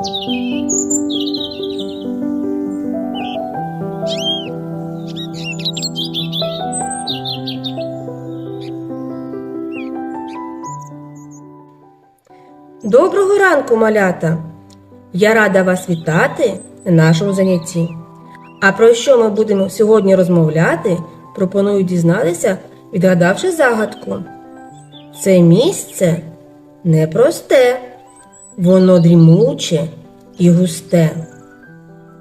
Доброго ранку, малята! Я рада вас вітати на нашому занятті. А про що ми будемо сьогодні розмовляти, пропоную дізнатися, відгадавши загадку. Це місце непросте, воно дрімуче і густе.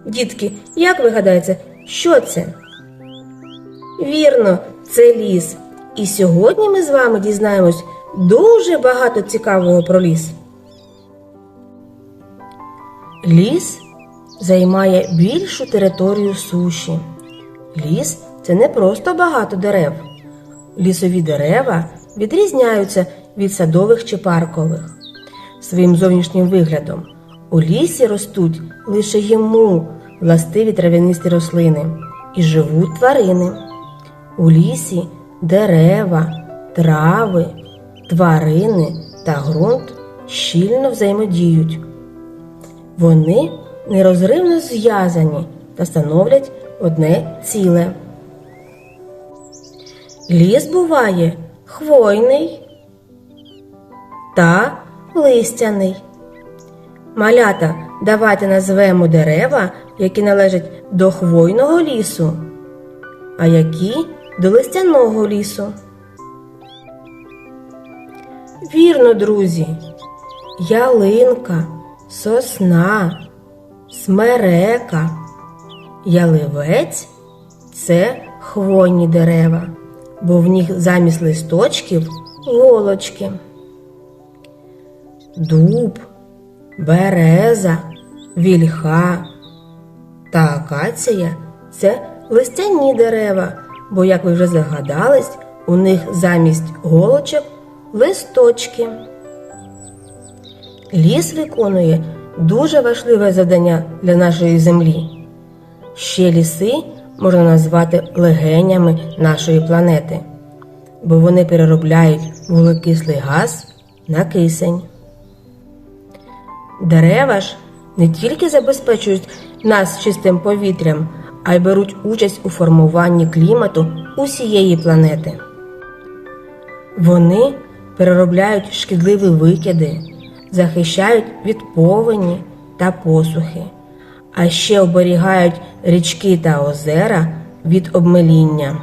Дітки, як ви гадаєте, що це? Вірно, це ліс. І сьогодні ми з вами дізнаємось дуже багато цікавого про ліс. Ліс займає більшу територію суші. Ліс це не просто багато дерев. Лісові дерева відрізняються від садових чи паркових. Своїм зовнішнім виглядом у лісі ростуть лише йому властиві трав'янисті рослини і живуть тварини. У лісі дерева, трави, тварини та ґрунт щільно взаємодіють. Вони нерозривно зв'язані та становлять одне ціле. Ліс буває хвойний та листяний. Малята, давайте назвемо дерева, які належать до хвойного лісу, а які до листяного лісу. Вірно, друзі, ялинка, сосна, смерека, яливець це хвойні дерева, бо в них замість листочків голочки. Дуб, береза, вільха та акація це листяні дерева, бо, як ви вже здогадались, у них замість голочок листочки. Ліс виконує дуже важливе завдання для нашої землі. Ще ліси можна назвати легенями нашої планети, бо вони переробляють вуглекислий газ на кисень. Дерева ж не тільки забезпечують нас чистим повітрям, а й беруть участь у формуванні клімату усієї планети. Вони переробляють шкідливі викиди, захищають від повені та посухи, а ще оберігають річки та озера від обмеління.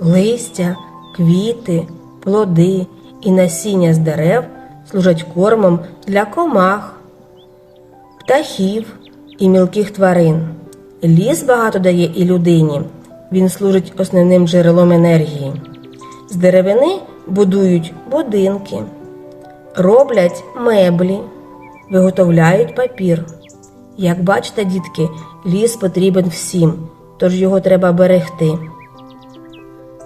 Листя, квіти, плоди і насіння з дерев служать кормом для комах, птахів і мілких тварин. Ліс багато дає і людині. Він служить основним джерелом енергії. З деревини будують будинки, роблять меблі, виготовляють папір. Як бачите, дітки, ліс потрібен всім, тож його треба берегти.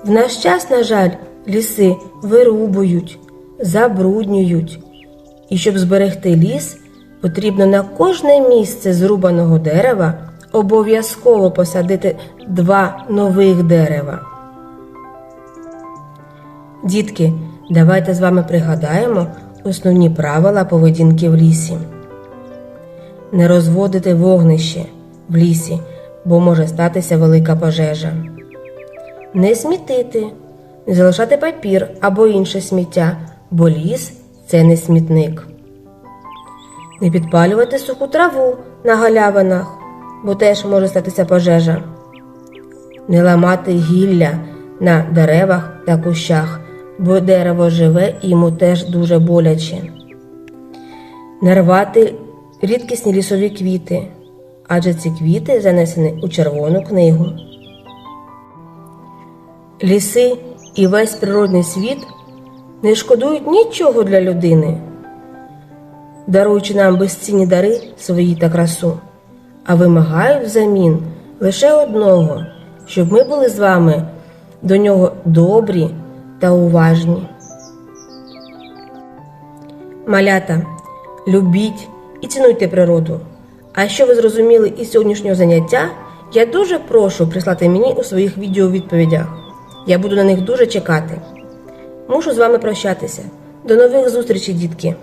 В наш час, на жаль, ліси вирубують, забруднюють. І щоб зберегти ліс, потрібно на кожне місце зрубаного дерева обов'язково посадити два нових дерева. Дітки, давайте з вами пригадаємо основні правила поведінки в лісі. Не розводити вогнище в лісі, бо може статися велика пожежа. Не смітити, не залишати папір або інше сміття, бо ліс це не смітник. Не підпалювати суху траву на галявинах, бо теж може статися пожежа. Не ламати гілля на деревах та кущах, бо дерево живе і йому теж дуже боляче. Не рвати рідкісні лісові квіти, адже ці квіти занесені у червону книгу. Ліси і весь природний світ не шкодують нічого для людини, даруючи нам безцінні дари свої та красу, а вимагають взамін лише одного, щоб ми були з вами до нього добрі та уважні. Малята, любіть і цінуйте природу. А що ви зрозуміли із сьогоднішнього заняття, я дуже прошу прислати мені у своїх відеовідповідях. Я буду на них дуже чекати. Мушу з вами прощатися. До нових зустрічей, дітки!